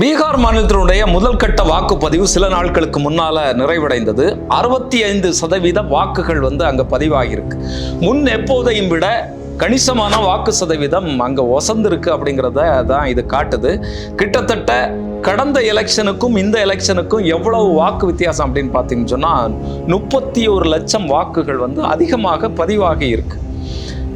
பீகார் மாநிலத்தினுடைய முதல் கட்ட வாக்குப்பதிவு சில நாட்களுக்கு முன்னால நிறைவடைந்தது. அறுபத்தி ஐந்து சதவீத வாக்குகள் வந்து அங்க பதிவாகியிருக்கு. முன் எப்போதையும் விட கணிசமான வாக்கு சதவீதம் அங்க ஒசந்திருக்கு அப்படிங்கிறத தான் இது காட்டுது. கிட்டத்தட்ட கடந்த எலெக்ஷனுக்கும் இந்த எலெக்ஷனுக்கும் எவ்வளவு வாக்கு வித்தியாசம் அப்படின்னு பார்த்தீங்கன்னு சொன்னால் முப்பத்தி ஒரு லட்சம் வாக்குகள் வந்து அதிகமாக பதிவாகி இருக்குது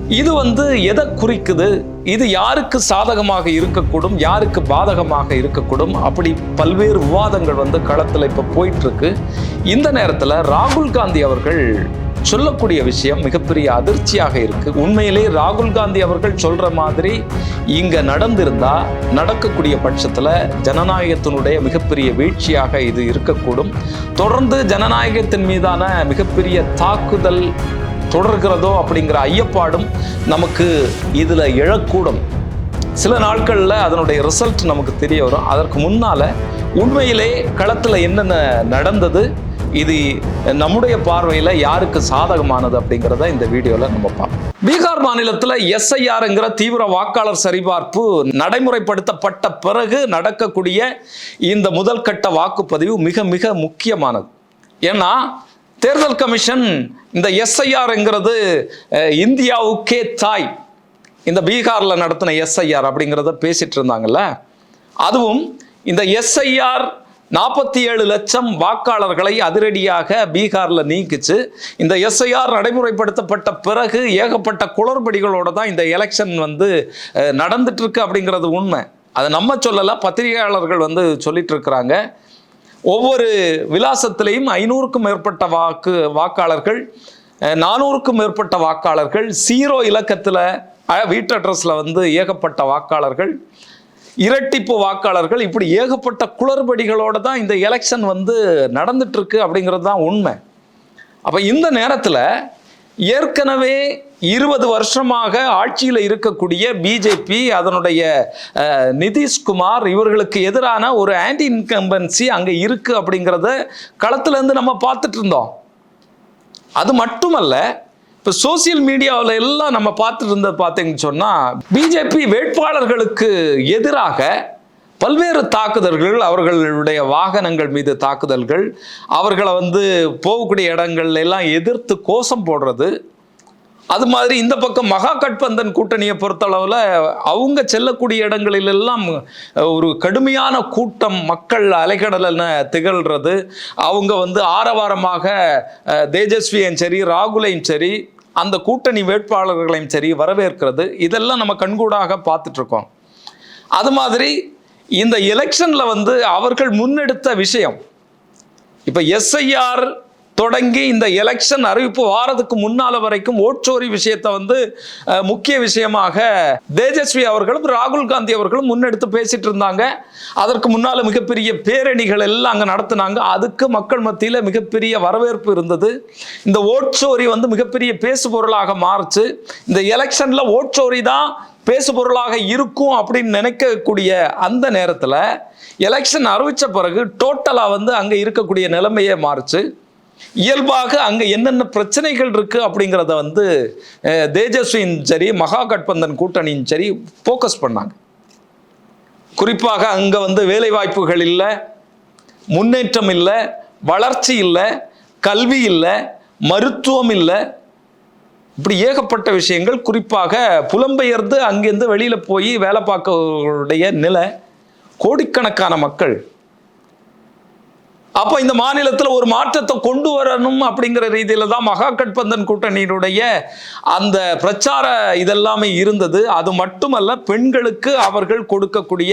இது வந்து எதை குறிக்குது? இது யாருக்கு சாதகமாக இருக்கக்கூடும்? யாருக்கு பாதகமாக இருக்கக்கூடும்? அப்படி பல்வேறு விவாதங்கள் வந்து களத்தில் இப்போ போயிட்டு இருக்கு இந்த நேரத்தில் ராகுல் காந்தி அவர்கள் சொல்லக்கூடிய விஷயம் மிகப்பெரிய அதிர்ச்சியாக இருக்கு. உண்மையிலே ராகுல் காந்தி அவர்கள் சொல்ற மாதிரி இங்க நடந்திருந்தா நடக்கக்கூடிய பட்சத்துல ஜனநாயகத்தினுடைய மிகப்பெரிய வீழ்ச்சியாக இது இருக்கக்கூடும். தொடர்ந்து ஜனநாயகத்தின் மீதான மிகப்பெரிய தாக்குதல் தொடர்கிறதோ அப்படிங்கிற ஐயப்பாடும் நமக்கு இதில் எழக்கூடும். சில நாட்களில் அதனுடைய ரிசல்ட் நமக்கு தெரிய வரும். அதற்கு முன்னால் உண்மையிலே களத்தில் என்னென்ன நடந்தது இது நம்முடைய பார்வையில் யாருக்கு சாதகமானது அப்படிங்கிறத இந்த வீடியோவில் நம்ம பார்ப்போம். பீகார் மாநிலத்தில் எஸ்ஐஆர்ங்கிற தீவிர வாக்காளர் சரிபார்ப்பு நடைமுறைப்படுத்தப்பட்ட பிறகு நடக்கக்கூடிய இந்த முதல் கட்ட வாக்குப்பதிவு மிக மிக முக்கியமானது. ஏன்னா தேர்தல் கமிஷன் இந்த எஸ்ஐஆர்ங்கிறது இந்தியாவுக்கே தாய். இந்த பீகாரில் நடத்தின எஸ்ஐஆர் அப்படிங்கிறத பேசிட்டு இருந்தாங்கல்ல. அதுவும் இந்த எஸ்ஐஆர் நாற்பத்தி ஏழு லட்சம் வாக்காளர்களை அதிரடியாக பீகாரில் நீக்கிச்சு. இந்த எஸ்ஐஆர் நடைமுறைப்படுத்தப்பட்ட பிறகு ஏகப்பட்ட குளறுபடிகளோட தான் இந்த எலெக்ஷன் வந்து அஹ், நடந்துட்டு இருக்கு அப்படிங்கிறது உண்மை. அதை நம்ம சொல்லலை பத்திரிகையாளர்கள் வந்து சொல்லிட்டு இருக்கிறாங்க. ஒவ்வொரு விலாசத்திலையும் ஐநூறுக்கும் மேற்பட்ட வாக்கு வாக்காளர்கள் நானூறுக்கும் மேற்பட்ட வாக்காளர்கள் சீரோ இலக்கத்தில் வீட்டு அட்ரஸில் வந்து ஏகப்பட்ட வாக்காளர்கள் இரட்டிப்பு வாக்காளர்கள் இப்படி ஏகப்பட்ட குளறுபடிகளோட தான் இந்த எலெக்ஷன் வந்து நடந்துட்டுருக்கு அப்படிங்கிறது தான் உண்மை. அப்போ இந்த நேரத்தில் ஏற்கனவே இருபது வருஷமாக ஆட்சியில் இருக்கக்கூடிய பிஜேபி அதனுடைய நிதிஷ்குமார் இவர்களுக்கு எதிரான ஒரு ஆன்டி இன்கம்பன்சி அங்கே இருக்கு அப்படிங்கிறத களத்துலேருந்து நம்ம பார்த்துட்டு இருந்தோம். அது மட்டுமல்ல இப்போ சோசியல் மீடியாவில் எல்லாம் நம்ம பார்த்துட்டு இருந்தது பார்த்தீங்கன்னு சொன்னால் பிஜேபி வேட்பாளர்களுக்கு எதிராக பல்வேறு தாக்குதல்கள் அவர்களுடைய வாகனங்கள் மீது தாக்குதல்கள் அவர்களை வந்து போகக்கூடிய இடங்கள்ல எல்லாம் எதிர்த்து கோஷம் போடுறது அது மாதிரி இந்த பக்கம் மகா கட்பந்தன் கூட்டணியை பொறுத்தளவில் அவங்க செல்லக்கூடிய இடங்களிலெல்லாம் ஒரு கடுமையான கூட்டம் மக்கள் அலைக்கடலென திகழ்கிறது அவங்க வந்து ஆரவாரமாக தேஜஸ்வியையும் தேஜஸ்வியும் சரி ராகுலையும் சரி அந்த கூட்டணி வேட்பாளர்களையும் சரி வரவேற்கிறது. இதெல்லாம் நம்ம கண்கூடாக பார்த்துட்ருக்கோம். அது மாதிரி இந்த எலெக்ஷனில் வந்து அவர்கள் முன்னெடுத்த விஷயம் இப்போ எஸ்ஐஆர் தொடங்கி இந்த எலெக்ஷன் அறிவிப்பு வாரத்துக்கு முன்னால வரைக்கும் ஓட்சோரி விஷயத்தை வந்து முக்கிய விஷயமாக தேஜஸ்வி அவர்களும் ராகுல் காந்தி அவர்களும் முன்னெடுத்து பேசிட்டு இருந்தாங்க. அதற்கு முன்னால் மிகப்பெரிய பேரணிகள் எல்லாம் அங்கே நடத்தினாங்க. அதுக்கு மக்கள் மத்தியில் மிகப்பெரிய வரவேற்பு இருந்தது. இந்த ஓட்சோரி வந்து மிகப்பெரிய பேசு பொருளாக மாறுச்சு. இந்த எலெக்ஷனில் ஓட்சோரி தான் பேசு பொருளாக இருக்கும் அப்படின்னு நினைக்கக்கூடிய அந்த நேரத்தில் எலெக்ஷன் அறிவித்த பிறகு டோட்டலாக வந்து அங்கே இருக்கக்கூடிய நிலைமையே மாறுச்சு. இயல்பாக அங்கே என்னென்ன பிரச்சனைகள் இருக்குது அப்படிங்கிறத வந்து தேஜஸ்வியும் சரி மகா கட்பந்தன் கூட்டணியும் சரி ஃபோக்கஸ் பண்ணாங்க. குறிப்பாக அங்கே வந்து வேலை வாய்ப்புகள் இல்லை முன்னேற்றம் இல்லை வளர்ச்சி இல்லை கல்வி இல்லை மருத்துவம் இல்லை. இப்படி ஏகப்பட்ட விஷயங்கள் குறிப்பாக புலம்பெயர்ந்து அங்கேருந்து வெளியில் போய் வேலை பார்க்கவுடைய நிலை கோடிக்கணக்கான மக்கள் அப்போ இந்த மாநிலத்தில் ஒரு மாற்றத்தை கொண்டு வரணும் அப்படிங்கிற ரீதியில தான் மகா கட்பந்தன் கூட்டணியினுடைய அந்த பிரச்சார இதெல்லாமே இருந்தது. அது மட்டுமல்ல பெண்களுக்கு அவர்கள் கொடுக்கக்கூடிய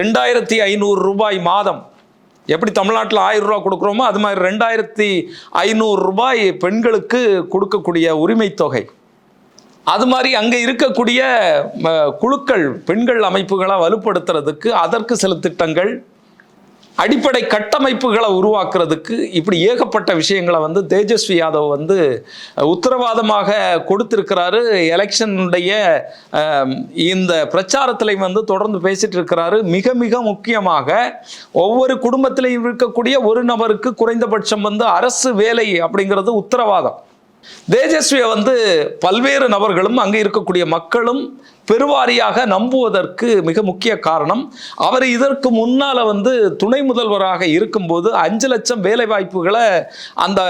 ரெண்டாயிரத்தி ஐநூறு ரூபாய் மாதம். எப்படி தமிழ்நாட்டில் ஆயிரம் ரூபாய் கொடுக்குறோமோ அது மாதிரி ரெண்டாயிரத்தி ஐநூறு ரூபாய் பெண்களுக்கு கொடுக்கக்கூடிய உரிமை தொகை. அது மாதிரி அங்கே இருக்கக்கூடிய ம, குழுக்கள் பெண்கள் அமைப்புகளை வலுப்படுத்துறதுக்கு அதற்கு சில திட்டங்கள் அடிப்படை கட்டமைப்புகளை உருவாக்குறதுக்கு இப்படி ஏகப்பட்ட விஷயங்களை வந்து தேஜஸ்வி யாதவ் வந்து உத்தரவாதமாக கொடுத்திருக்கிறாரு. எலெக்ஷனுடைய இந்த பிரச்சாரத்திலையும் வந்து தொடர்ந்து பேசிட்டு இருக்கிறாரு மிக மிக முக்கியமாக ஒவ்வொரு குடும்பத்திலையும் இருக்கக்கூடிய ஒரு நபருக்கு குறைந்தபட்சம் வந்து அரசு வேலை அப்படிங்கிறது உத்தரவாதம். தேஜஸ்வியை வந்து பல்வேறு நபர்களும் அங்கே இருக்கக்கூடிய மக்களும் பெருவாரியாக நம்புவதற்கு மிக முக்கிய காரணம். அவர் இதற்கு முன்னால் வந்து துணை முதல்வராக இருக்கும்போது அஞ்சு லட்சம் வேலை வாய்ப்புகளை அந்த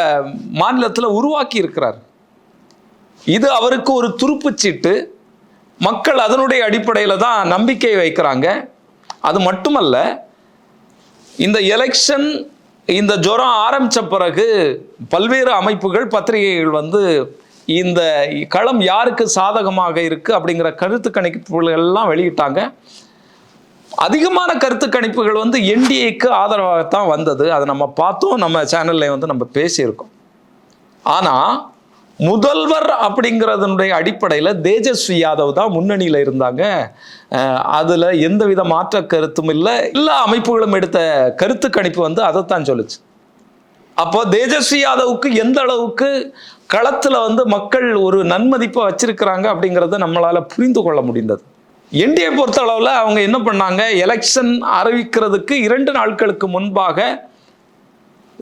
மாநிலத்தில் உருவாக்கி இருக்கிறார். இது அவருக்கு ஒரு துருப்புச்சீட்டு. மக்கள் அதனுடைய அடிப்படையில் தான் நம்பிக்கை வைக்கிறாங்க. அது மட்டுமல்ல இந்த எலெக்ஷன் இந்த ஜுரம் ஆரம்பித்த பிறகு பல்வேறு அமைப்புகள் பத்திரிகைகள் வந்து இந்த களம் யாருக்கு சாதகமாக இருக்கு அப்படிங்கிற கருத்து கணிப்புகள் எல்லாம் வெளியிட்டாங்க. அதிகமான கருத்து கணிப்புகள் வந்து என்டிஏக்கு ஆதரவாகத்தான் வந்தது. அதை நம்ம பார்த்தோம். நம்ம சேனல்ல வந்து நம்ம பேசியிருக்கோம். ஆனால் முதல்வர் அப்படிங்கிறதனுடைய அடிப்படையில் தேஜஸ்வி யாதவ் தான் முன்னணியில் இருந்தாங்க. அதில் எந்தவித மாற்ற கருத்தும் இல்லை. எல்லா அமைப்புகளும் எடுத்த கருத்து கணிப்பு வந்து அதைத்தான் சொல்லுச்சு. அப்போ தேஜஸ்வி யாதவுக்கு எந்த அளவுக்கு களத்தில் வந்து மக்கள் ஒரு நன்மதிப்பை வச்சிருக்கிறாங்க அப்படிங்கிறத நம்மளால் புரிந்து கொள்ள முடிந்தது. என்டிஏ பொறுத்த அளவில் அவங்க என்ன பண்ணாங்க? எலெக்ஷன் அறிவிக்கிறதுக்கு இரண்டு நாட்களுக்கு முன்பாக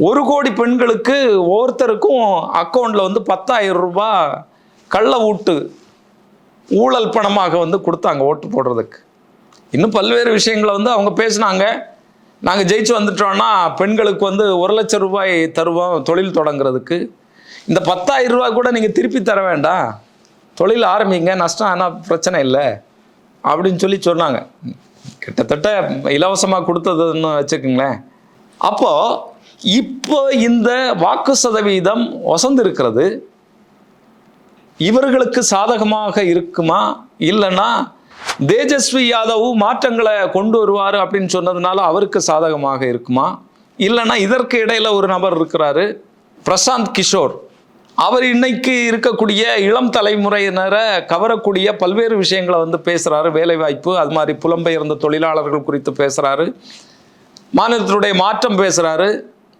ஒரு கோடி பெண்களுக்கு ஒவ்வொருத்தருக்கும் அக்கௌண்ட்டில் வந்து பத்தாயிரம் ரூபாய் கள்ள ஊட்டு ஊழல் பணமாக வந்து கொடுத்தாங்க ஓட்டு போடுறதுக்கு. இன்னும் பல்வேறு விஷயங்களை வந்து அவங்க பேசினாங்க. நாங்கள் ஜெயிச்சு வந்துட்டோம்னா பெண்களுக்கு வந்து ஒரு லட்சம் ரூபாய் தருவோம் தொழில் தொடங்குறதுக்கு. இந்த பத்தாயிரம் ரூபாய் கூட நீங்கள் திருப்பி தர வேண்டாம். தொழில் ஆரம்பிங்க நஷ்டம் ஆனால் பிரச்சனை இல்லை அப்படின்னு சொல்லி சொன்னாங்க. கிட்டத்தட்ட இலவசமாக கொடுத்ததுன்னு வச்சுக்கோங்களேன். அப்போது இப்போ இந்த வாக்கு சதவீதம் வசந்திருக்கிறது. இவர்களுக்கு சாதகமாக இருக்குமா? இல்லைன்னா தேஜஸ்வி யாதவ் மாற்றங்களை கொண்டு வருவார் அப்படின்னு சொன்னதுனால அவருக்கு சாதகமாக இருக்குமா? இல்லைன்னா இதற்கு இடையில் ஒரு நபர் இருக்கிறாரு பிரசாந்த் கிஷோர். அவர் இன்னைக்கு இருக்கக்கூடிய இளம் தலைமுறையினரை கவரக்கூடிய பல்வேறு விஷயங்களை வந்து பேசுகிறாரு வேலைவாய்ப்பு அது மாதிரி புலம்பெயர்ந்த தொழிலாளர்கள் குறித்து பேசுகிறாரு மாநிலத்தினுடைய மாற்றம் பேசுகிறாரு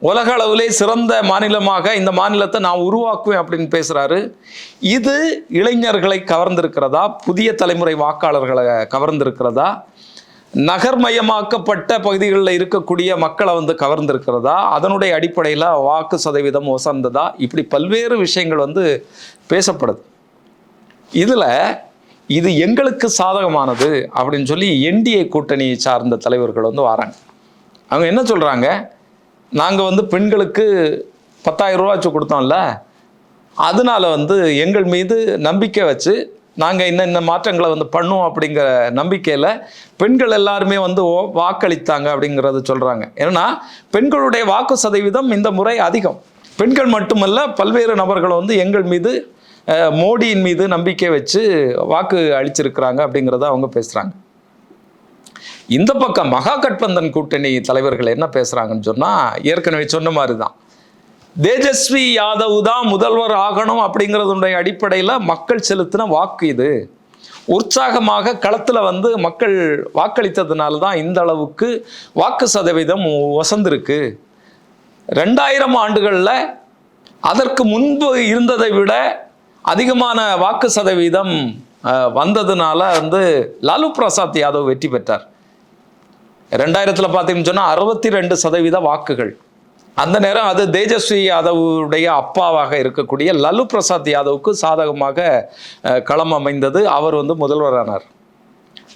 உலக அளவிலே சிறந்த மாநிலமாக இந்த மாநிலத்தை நான் உருவாக்குவேன் அப்படின்னு பேசுகிறாரு இது இளைஞர்களை கவர்ந்திருக்கிறதா? புதிய தலைமுறை வாக்காளர்களை கவர்ந்திருக்கிறதா? நகர்மயமாக்கப்பட்ட பகுதிகளில் இருக்கக்கூடிய மக்களை வந்து கவர்ந்திருக்கிறதா? அதனுடைய அடிப்படையில் வாக்கு சதவீதம் உசந்ததா இப்படி பல்வேறு விஷயங்கள் வந்து பேசப்படுது. இதில் இது எங்களுக்கு சாதகமானது அப்படின்னு சொல்லி என்டிஏ கூட்டணியை சார்ந்த தலைவர்கள் வந்து வராங்க. அவங்க என்ன சொல்கிறாங்க நாங்கள் வந்து பெண்களுக்கு பத்தாயிரம் ரூபா வச்சு கொடுத்தோம்ல அதனால வந்து எங்கள் மீது நம்பிக்கை வச்சு நாங்கள் இன்ன மாற்றங்களை வந்து பண்ணுவோம் அப்படிங்கிற நம்பிக்கையில் பெண்கள் எல்லாருமே வந்து ஓ- வாக்களித்தாங்க அப்படிங்கிறத சொல்கிறாங்க ஏன்னா பெண்களுடைய வாக்கு சதவீதம் இந்த முறை அதிகம். பெண்கள் மட்டுமல்ல பல்வேறு நபர்கள் வந்து எங்கள் மீது மோடியின் மீது நம்பிக்கை வச்சு வாக்கு அளிச்சிருக்கிறாங்க அப்படிங்கிறத அவங்க பேசுகிறாங்க இந்த பக்கம் மகா கட்பந்தன் கூட்டணி தலைவர்கள் என்ன பேசுகிறாங்கன்னு சொன்னால் ஏற்கனவே சொன்ன மாதிரி தான் தேஜஸ்வி யாதவ் தான் முதல்வர் ஆகணும் அப்படிங்கிறதுடைய அடிப்படையில் மக்கள் செலுத்தின வாக்கு இது. உற்சாகமாக களத்தில் வந்து மக்கள் வாக்களித்ததுனால தான் இந்த அளவுக்கு வாக்கு சதவீதம் வசந்திருக்கு. ரெண்டாயிரம் ஆண்டுகளில் அதற்கு முன்பு இருந்ததை விட அதிகமான வாக்கு சதவீதம் வந்ததுனால வந்து லாலு பிரசாத் யாதவ் வெற்றி பெற்றார். ரெண்டாயிரத்தில் பார்த்தீங்கன்னு சொன்னால் அறுபத்தி ரெண்டு சதவீத வாக்குகள். அந்த நேரம் அது தேஜஸ்வி யாதவுடைய அப்பாவாக இருக்கக்கூடிய லலு பிரசாத் யாதவுக்கு சாதகமாக களம் அமைந்தது. அவர் வந்து முதல்வரானார்.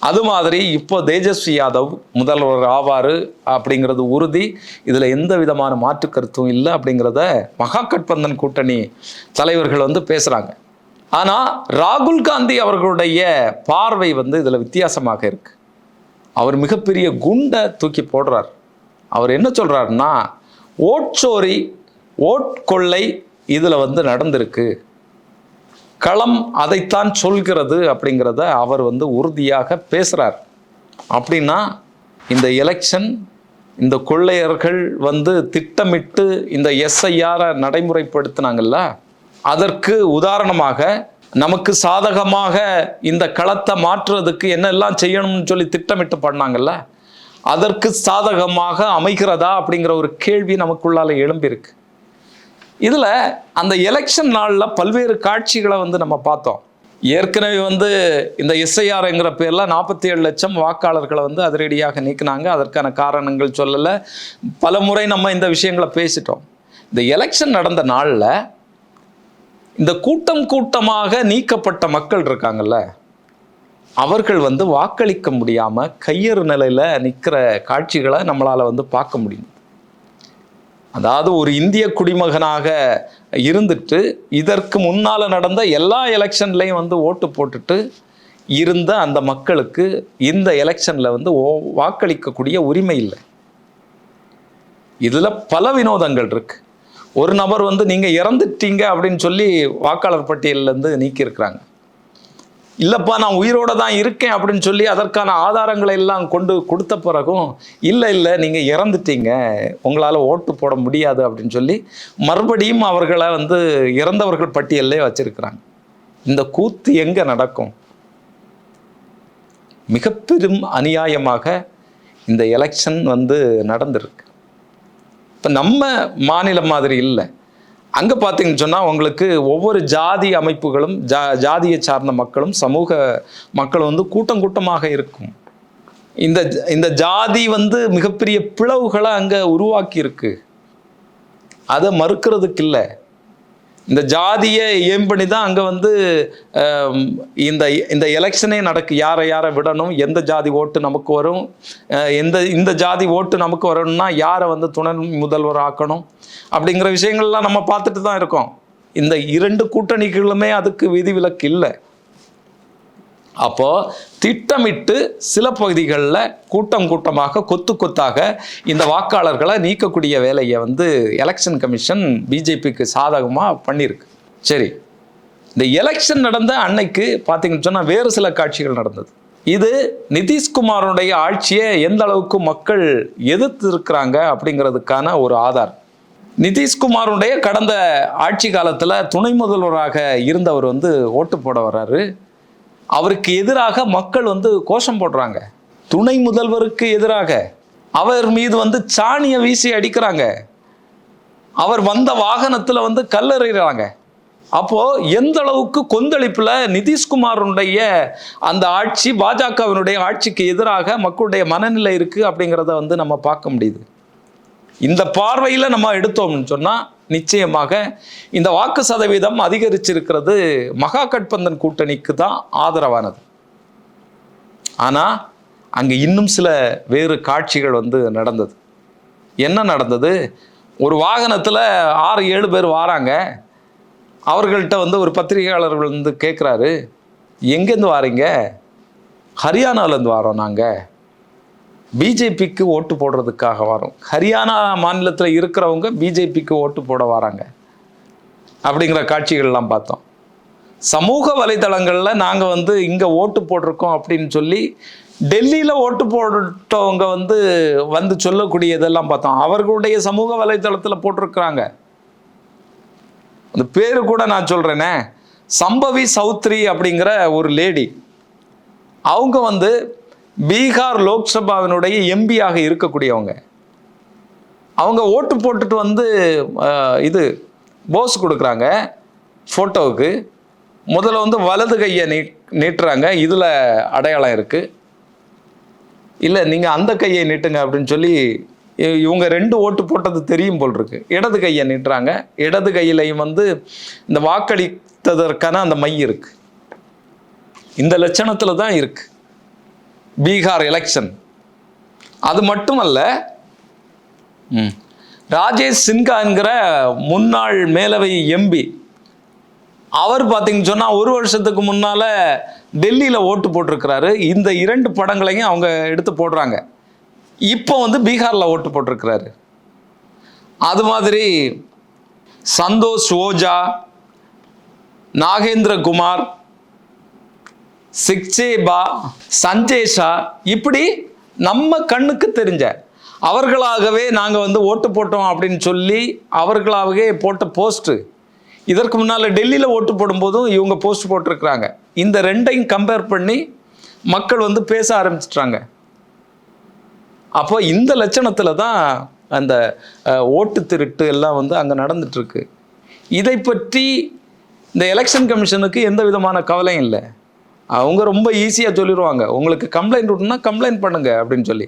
அது மாதிரி இப்போ தேஜஸ்வி யாதவ் முதல்வர் ஆவார் அப்படிங்கிறது உறுதி. இதில் எந்த விதமான மாற்று கருத்தும் இல்லை அப்படிங்கிறத மகா கட்பந்தன் கூட்டணி தலைவர்கள் வந்து பேசுகிறாங்க ஆனால் ராகுல் காந்தி அவர்களுடைய பார்வை வந்து இதில் வித்தியாசமாக இருக்குது அவர் மிகப்பெரிய குண்டை தூக்கி போடுறார். அவர் என்ன சொல்கிறாருன்னா ஓட்சோரி ஓட்கொள்ளை இதில் வந்து நடந்திருக்கு. களம் அதைத்தான் சொல்கிறது அப்படிங்கிறத அவர் வந்து உறுதியாக பேசுகிறார் அப்படின்னா இந்த எலெக்ஷன் இந்த கொள்ளையர்கள் வந்து திட்டமிட்டு இந்த எஸ்ஐஆரை நடைமுறைப்படுத்தினாங்கல்ல அதற்கு உதாரணமாக நமக்கு சாதகமாக இந்த களத்தை மாற்றுறதுக்கு என்னெல்லாம் செய்யணும்னு சொல்லி திட்டமிட்டு பண்ணாங்கல்ல? அதற்கு சாதகமாக அமைகிறதா அப்படிங்கிற ஒரு கேள்வி நமக்குள்ளால எழும்பியிருக்கு. இதில் அந்த எலெக்ஷன் நாளில் பல்வேறு காட்சிகளை வந்து நம்ம பார்த்தோம். ஏற்கனவே வந்து இந்த எஸ்ஐஆர்ங்கிற பேரில் நாற்பத்தி ஏழு லட்சம் வாக்காளர்களை வந்து அதிரடியாக நீக்கினாங்க. அதற்கான காரணங்கள் சொல்லலை. பல முறை நம்ம இந்த விஷயங்களை பேசிட்டோம். இந்த எலெக்ஷன் நடந்த நாளில் இந்த கூட்டம் கூட்டமாக நீக்கப்பட்ட மக்கள் இருக்காங்கல்ல அவர்கள் வந்து வாக்களிக்க முடியாமல் கையறு நிலையில நிற்கிற காட்சிகளை நம்மளால் வந்து பார்க்க முடியும். அதாவது ஒரு இந்திய குடிமகனாக இருந்துட்டு இதற்கு முன்னால் நடந்த எல்லா எலெக்ஷன்லையும் வந்து ஓட்டு போட்டுட்டு இருந்த அந்த மக்களுக்கு இந்த எலெக்ஷனில் வந்து ஓ- வாக்களிக்கக்கூடிய உரிமை இல்லை. இதில் பல வினோதங்கள் இருக்குது ஒரு நபர் வந்து நீங்கள் இறந்துட்டீங்க அப்படின்னு சொல்லி வாக்காளர் பட்டியலேருந்து நீக்கியிருக்கிறாங்க. இல்லைப்பா நான் உயிரோட தான் இருக்கேன் அப்படின்னு சொல்லி அதற்கான ஆதாரங்களை எல்லாம் கொண்டு கொடுத்த பிறகும் இல்லை இல்லை நீங்கள் இறந்துட்டீங்க. உங்களால் ஓட்டு போட முடியாது அப்படின்னு சொல்லி மறுபடியும் அவர்களை வந்து இறந்தவர்கள் பட்டியலே வச்சிருக்கிறாங்க. இந்த கூத்து எங்கே நடக்கும்? மிக பெரும் அநியாயமாக இந்த எலெக்ஷன் வந்து நடந்திருக்கு. இப்போ நம்ம மாநிலம் மாதிரி இல்லை. அங்கே பார்த்தீங்கன்னு சொன்னால் உங்களுக்கு ஒவ்வொரு ஜாதி அமைப்புகளும் ஜா ஜாதியை சார்ந்த மக்களும் சமூக மக்களும் வந்து கூட்டம் கூட்டமாக இருக்கும். இந்த இந்த ஜாதி வந்து மிகப்பெரிய பிளவுகளை அங்கே உருவாக்கியிருக்கு. அதை மறுக்கிறதுக்கு இல்லை. இந்த ஜாதியை ஏம் பண்ணி தான் அங்கே வந்து இந்த இந்த எலெக்ஷனே நடக்கு யாரை யாரை விடணும் எந்த ஜாதி ஓட்டு நமக்கு வரும் எந்த இந்த ஜாதி ஓட்டு நமக்கு வரணும்னா யாரை வந்து துணை முதல்வர் ஆக்கணும் அப்படிங்கிற விஷயங்கள்லாம் நம்ம பார்த்துட்டு தான் இருக்கோம். இந்த இரண்டு கூட்டணிகளுமே அதுக்கு விதிவிலக்கு இல்லை. அப்போ திட்டமிட்டு சில பகுதிகளில் கூட்டம் கூட்டமாக கொத்து கொத்தாக இந்த வாக்காளர்களை நீக்கக்கூடிய வேலையை வந்து எலெக்ஷன் கமிஷன் பிஜேபிக்கு சாதகமாக பண்ணியிருக்கு. சரி. இந்த எலெக்ஷன் நடந்த அன்னைக்கு பார்த்தீங்கன்னு சொன்னால் வேறு சில காட்சிகள் நடந்தது. இது நிதிஷ்குமாருடைய ஆட்சியை எந்த அளவுக்கு மக்கள் எதிர்த்து இருக்கிறாங்க அப்படிங்கிறதுக்கான ஒரு ஆதார். நிதிஷ்குமாருடைய கடந்த ஆட்சி காலத்தில் துணை முதல்வராக இருந்தவர் வந்து ஓட்டு போட வர்றாரு. அவருக்கு எதிராக மக்கள் வந்து கோஷம் போடுறாங்க. துணை முதல்வருக்கு எதிராக. அவர் மீது வந்து சாணியை வீசி அடிக்கிறாங்க. அவர் வந்த வாகனத்தில் வந்து கல்லறிகிறாங்க அப்போ எந்த அளவுக்கு கொந்தளிப்பில் நிதிஷ்குமாருடைய அந்த ஆட்சி பாஜகவினுடைய ஆட்சிக்கு எதிராக மக்களுடைய மனநிலை இருக்கு அப்படிங்கிறத வந்து நம்ம பார்க்க முடியுது. இந்த பார்வையில் நம்ம எடுத்தோம்னு சொன்னால் நிச்சயமாக இந்த வாக்கு சதவீதம் அதிகரிச்சிருக்கிறது மகா கட்பந்தன் கூட்டணிக்கு தான் ஆதரவானது. ஆனால் அங்கே இன்னும் சில வேறு காட்சிகள் வந்து நடந்தது. என்ன நடந்தது? ஒரு வாகனத்தில் ஆறு ஏழு பேர் வாராங்க. அவர்கள்ட்ட வந்து ஒரு பத்திரிகையாளர்கள் வந்து கேட்குறாரு எங்கேருந்து வாரீங்க? ஹரியானாவிலேருந்து வாரோம் நாங்கள் பிஜேபிக்கு ஓட்டு போடுறதுக்காக வரும். ஹரியானா மாநிலத்தில் இருக்கிறவங்க பிஜேபிக்கு ஓட்டு போட வராங்க. அப்படிங்கிற காட்சிகள்லாம் பார்த்தோம். சமூக வலைதளங்களில் நாங்கள் வந்து இங்கே ஓட்டு போட்டிருக்கோம் அப்படின்னு சொல்லி டெல்லியில் ஓட்டு போட்டவங்க வந்து வந்து சொல்லக்கூடிய இதெல்லாம் பார்த்தோம். அவர்களுடைய சமூக வலைதளத்தில் போட்டிருக்கிறாங்க. அந்த பேர் கூட நான் சொல்கிறேனே சம்பவி சௌத்ரி அப்படிங்கிற ஒரு லேடி. அவங்க வந்து பீகார் லோக்சபாவினுடைய எம்பியாக இருக்கக்கூடியவங்க. அவங்க ஓட்டு போட்டுட்டு வந்து இது போஸ் கொடுக்குறாங்க ஃபோட்டோவுக்கு முதல்ல வந்து வலது கையை நீ நீட்டுறாங்க இதில் அடையாளம் இருக்குது இல்லை நீங்கள் அந்த கையை நீட்டுங்க அப்படின்னு சொல்லி இவங்க ரெண்டு ஓட்டு போட்டது தெரியும் போல் இருக்கு. இடது கையை நீட்டுறாங்க இடது கையிலையும் வந்து இந்த வாக்களித்ததற்கான அந்த மை இருக்கு. இந்த லட்சணத்தில் தான் இருக்குது பீகார் எலெக்ஷன் அது மட்டுமல்ல ம், ராஜேஷ் சின்ஹா என்கிற முன்னாள் மேலவை எம்பி அவர் பார்த்தீங்கன்னு சொன்னால் ஒரு வருஷத்துக்கு முன்னால் டெல்லியில் ஓட்டு போட்டிருக்கிறாரு. இந்த இரண்டு படங்களையும் அவங்க எடுத்து போடுறாங்க. இப்போ வந்து பீகாரில் ஓட்டு போட்டிருக்கிறாரு. அது மாதிரி சந்தோஷ் ஓஜா நாகேந்திர குமார் சிக்சேபா சஞ்சேஷா இப்படி நம்ம கண்ணுக்கு தெரிஞ்ச அவர்களாகவே நாங்கள் வந்து ஓட்டு போட்டோம் அப்படின்னு சொல்லி அவர்களாகவே போட்ட போஸ்ட்டு இதற்கு முன்னால் டெல்லியில் ஓட்டு போடும்போதும் இவங்க போஸ்ட் போட்டிருக்கிறாங்க. இந்த ரெண்டையும் கம்பேர் பண்ணி மக்கள் வந்து பேச ஆரம்பிச்சிட்டாங்க. அப்போ இந்த லட்சணத்தில் தான் அந்த ஓட்டு திருட்டு எல்லாம் வந்து அங்கே நடந்துட்டுருக்கு இதை பற்றி இந்த எலெக்ஷன் கமிஷனுக்கு எந்த விதமான கவலையும் இல்லை. அவங்க ரொம்ப ஈஸியாக சொல்லிடுவாங்க உங்களுக்கு கம்ப்ளைண்ட் விட்டுனா கம்ப்ளைண்ட் பண்ணுங்க அப்படின்னு சொல்லி.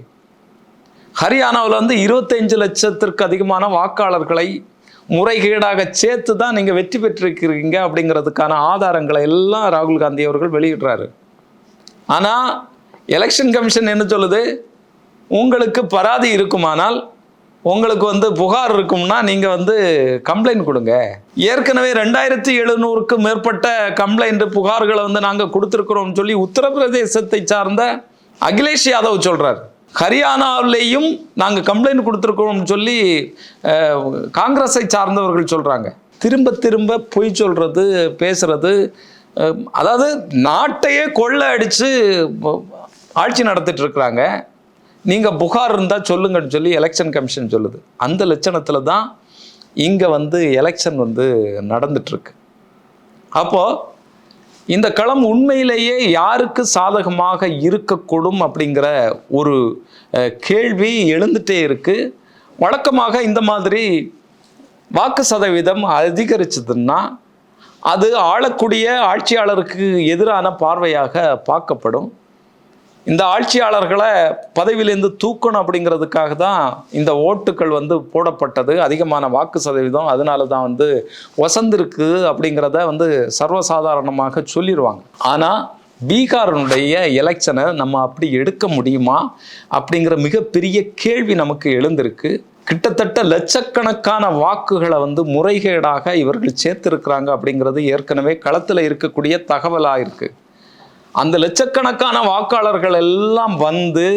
ஹரியானாவில் வந்து இருபத்தஞ்சு லட்சத்திற்கு அதிகமான வாக்காளர்களை முறைகேடாக சேர்த்து தான் நீங்கள் வெற்றி பெற்றிருக்கிறீங்க அப்படிங்கிறதுக்கான ஆதாரங்களை எல்லாம் ராகுல் காந்தி அவர்கள் வெளியிடுறாரு. ஆனால் எலெக்ஷன் கமிஷன் என்ன சொல்லுது? உங்களுக்கு பராதி இருக்குமானால் உங்களுக்கு வந்து புகார் இருக்கும்னா நீங்கள் வந்து கம்ப்ளைண்ட் கொடுங்க. ஏற்கனவே ரெண்டாயிரத்தி எழுநூறுக்கு மேற்பட்ட கம்ப்ளைண்ட் புகார்களை வந்து நாங்கள் கொடுத்துருக்குறோம்னு சொல்லி உத்தரப்பிரதேசத்தை சார்ந்த அகிலேஷ் யாதவ் சொல்கிறார் ஹரியானாவிலேயும் நாங்கள் கம்ப்ளைண்ட் கொடுத்துருக்கோம்னு சொல்லி காங்கிரஸை சார்ந்தவர்கள் சொல்கிறாங்க திரும்ப திரும்ப பொய் சொல்கிறது பேசுறது அதாவது நாட்டையே கொள்ளை அடித்து ஆட்சி நடத்திட்டு இருக்கிறாங்க. நீங்கள் புகார் இருந்தால் சொல்லுங்கன்னு சொல்லி எலெக்ஷன் கமிஷன் சொல்லுது. அந்த லட்சணத்தில் தான் இங்கே வந்து எலெக்ஷன் வந்து நடந்துட்டுருக்கு. அப்போது இந்த களம் உண்மையிலேயே யாருக்கு சாதகமாக இருக்கக்கூடும் அப்படிங்கிற ஒரு கேள்வி எழுந்துகிட்டே இருக்குது வழக்கமாக இந்த மாதிரி வாக்கு சதவீதம் அதிகரிச்சதுன்னா அது ஆளக்கூடிய ஆட்சியாளருக்கு எதிரான பார்வையாக பார்க்கப்படும். இந்த ஆட்சியாளர்களை பதவியிலேருந்து தூக்கணும் அப்படிங்கிறதுக்காக தான் இந்த ஓட்டுக்கள் வந்து போடப்பட்டது. அதிகமான வாக்கு சதவீதம் அதனால தான் வந்து வசந்திருக்கு அப்படிங்கிறத வந்து சர்வசாதாரணமாக சொல்லிடுவாங்க ஆனால் பீகாரினுடைய எலெக்ஷனை நம்ம அப்படி எடுக்க முடியுமா? அப்படிங்கிற மிகப்பெரிய கேள்வி நமக்கு எழுந்திருக்கு. கிட்டத்தட்ட லட்சக்கணக்கான வாக்குகளை வந்து முறைகேடாக இவர்கள் சேர்த்திருக்கிறாங்க அப்படிங்கிறது ஏற்கனவே களத்தில் இருக்கக்கூடிய தகவலாக இருக்குது அந்த லட்சக்கணக்கான வாக்காளர்கள் எல்லாம் வந்து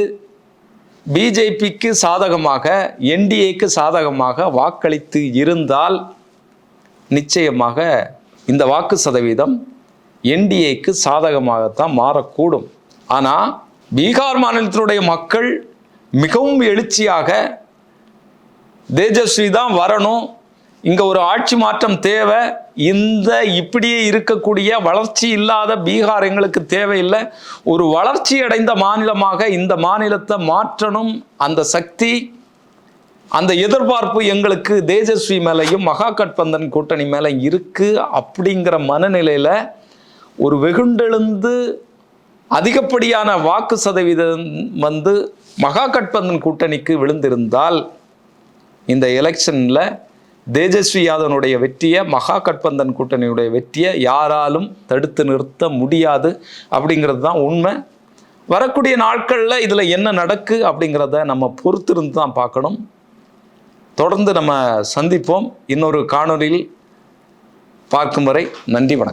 பிஜேபிக்கு சாதகமாக என்டிஏக்கு சாதகமாக வாக்களித்து இருந்தால் நிச்சயமாக இந்த வாக்கு சதவீதம் என்டிஏக்கு சாதகமாகத்தான் மாறக்கூடும். ஆனால் பீகார் மாநிலத்தினுடைய மக்கள் மிகவும் எழுச்சியாக தேஜஸ்வி தான் வரணும் இங்க ஒரு ஆட்சி மாற்றம் தேவை. இந்த இப்படியே இருக்கக்கூடிய வளர்ச்சி இல்லாத பீகார் எங்களுக்கு தேவையில்லை. ஒரு வளர்ச்சி அடைந்த மாநிலமாக இந்த மாநிலத்தை மாற்றணும். அந்த சக்தி அந்த எதிர்பார்ப்பு எங்களுக்கு தேஜஸ்வி மேலையும் மகா கட்பந்தன் கூட்டணி மேலே இருக்கு அப்படிங்கிற மனநிலையில ஒரு வெகுண்டெழுந்து அதிகப்படியான வாக்கு சதவீதம் வந்து மகா கட்பந்தன் கூட்டணிக்கு விழுந்திருந்தால் இந்த எலெக்ஷனில் தேஜஸ்வி யாதவனுடைய வெற்றியை மகா கட்பந்தன் கூட்டணியுடைய வெற்றியை யாராலும் தடுத்து நிறுத்த முடியாது அப்படிங்கிறது தான் உண்மை. வரக்கூடிய நாட்களில் இதில் என்ன நடக்கு அப்படிங்கிறத நம்ம பொறுத்திருந்து தான் பார்க்கணும். தொடர்ந்து நம்ம சந்திப்போம். இன்னொரு காணொளியில் பார்க்கும் வரை நன்றி வணக்கம்.